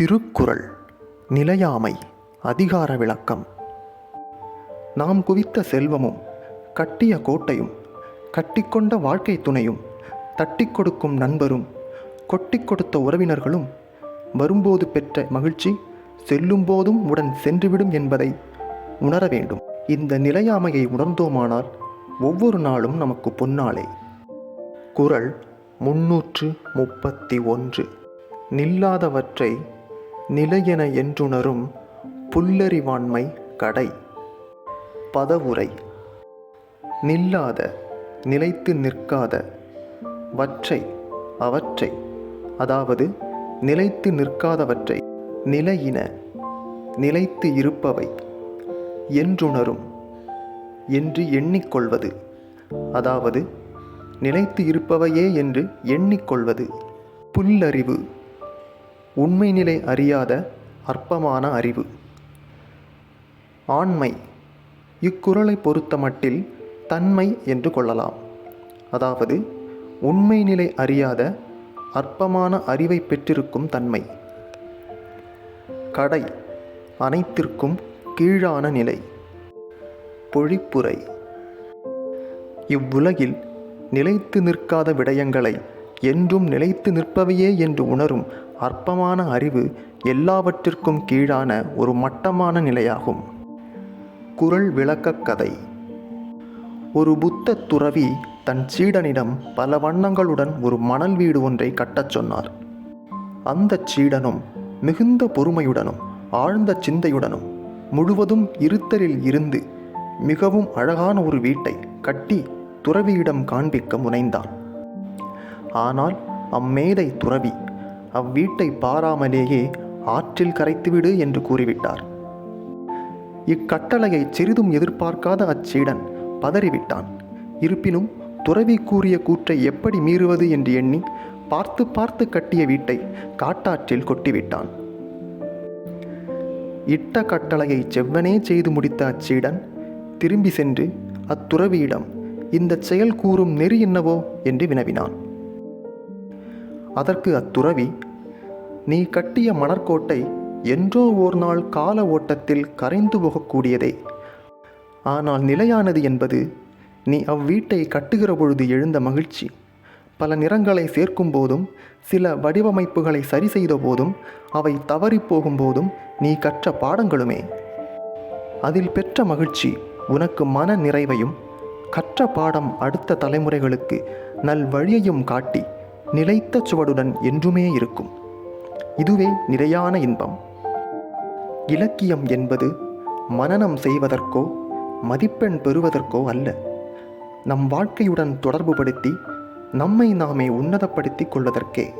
திருக்குறள் நிலையாமை அதிகார விளக்கம். நாம் குவித்த செல்வமும் கட்டிய கோட்டையும் கட்டிக்கொண்ட வாழ்க்கை துணையும் தட்டி கொடுக்கும் நண்பரும் கொட்டி கொடுத்த உறவினர்களும் வரும்போது பெற்ற மகிழ்ச்சி செல்லும்போதும் உடன் சென்றுவிடும் என்பதை உணர வேண்டும். இந்த நிலையாமையை உணர்ந்தோமானால் ஒவ்வொரு நாளும் நமக்கு பொன்னாளே குறள் முன்னூற்று முப்பத்தி ஒன்று. நில்லாதவற்றை நிலையென என்றுணரும் புல்லறிவாண்மை கடை. பதவுரை. நில்லாத நிலைத்து நிற்காத வற்றை அவற்றை. அதாவது நிலைத்து நிற்காதவற்றை. நிலையின நிலைத்து இருப்பவை என்றுணரும். என்று எண்ணிக்கொள்வது. அதாவது நிலைத்து இருப்பவையே என்று எண்ணிக்கொள்வது. புல்லறிவு. உண்மை நிலை அறியாத அற்பமான அறிவு. ஆண்மை இக்குறளை பொறுத்தமட்டில் தன்மை என்று கொள்ளலாம். அதாவது உண்மை நிலை அறியாத அற்பமான அறிவை பெற்றிருக்கும் தன்மை. கடை அனைத்திற்கும் கீழான நிலை. பொழிப்புரை. இவ்வுலகில் நிலைத்து நிற்காத விடயங்களை என்றும் நிலைத்து நிற்பவையே என்று உணரும் அற்பமான அறிவு எல்லாவற்றிற்கும் கீழான ஒரு மட்டமான நிலையாகும். குரல் விளக்கக் கதை. ஒரு புத்த துறவி தன் சீடனிடம் பல வண்ணங்களுடன் ஒரு மணல் வீடு ஒன்றை கட்டச் சொன்னார். அந்த சீடனும் மிகுந்த பொறுமையுடனும் ஆழ்ந்த சிந்தையுடனும் முழுவதும் இருத்தலில் இருந்து மிகவும் அழகான ஒரு வீட்டை கட்டி துறவியிடம் காண்பிக்க முனைந்தான். ஆனால் அம்மேதை துறவி அவ்வீட்டை பாராமலேயே ஆற்றில் கரைத்துவிடு என்று கூறிவிட்டார். இக்கட்டளையை சிறிதும் எதிர்பார்க்காத அச்சீடன் பதறிவிட்டான். இருப்பினும் துறவி கூறிய கூற்றை எப்படி மீறுவது என்று எண்ணி பார்த்து பார்த்து கட்டிய வீட்டை காட்டாற்றில் கொட்டிவிட்டான். இட்ட கட்டளையை செவ்வனே செய்து முடித்த அச்சீடன் திரும்பி சென்று அத்துறவியிடம் இந்த செயல் கூறும் நெறி என்னவோ? என்று வினவினான். அதற்கு அத்துறவி நீ கட்டிய மணற்கோட்டை என்றோ ஓர் நாள் கால ஓட்டத்தில் கரைந்து போகக்கூடியதே. ஆனால் நிலையானது என்பது நீ அவ்வீட்டை கட்டுகிற பொழுது எழுந்த மகிழ்ச்சி. பல நிறங்களை சேர்க்கும் போதும் சில வடிவமைப்புகளை சரி செய்த போதும் அவை தவறிப் போகும்போதும் நீ கற்ற பாடங்களுமே. அதில் பெற்ற மகிழ்ச்சி உனக்கு மன நிறைவையும் கற்ற பாடம் அடுத்த தலைமுறைகளுக்கு நல் வழியையும் காட்டி நிலைத்த சுவடுடன் என்றுமே இருக்கும். இதுவே நிறையான இன்பம். இலக்கியம் என்பது மனனம் செய்வதற்கோ மதிப்பெண் பெறுவதற்கோ அல்ல. நம் வாழ்க்கையுடன் தொடர்புபடுத்தி நம்மை நாமே உன்னதப்படுத்திக் கொள்வதற்கே.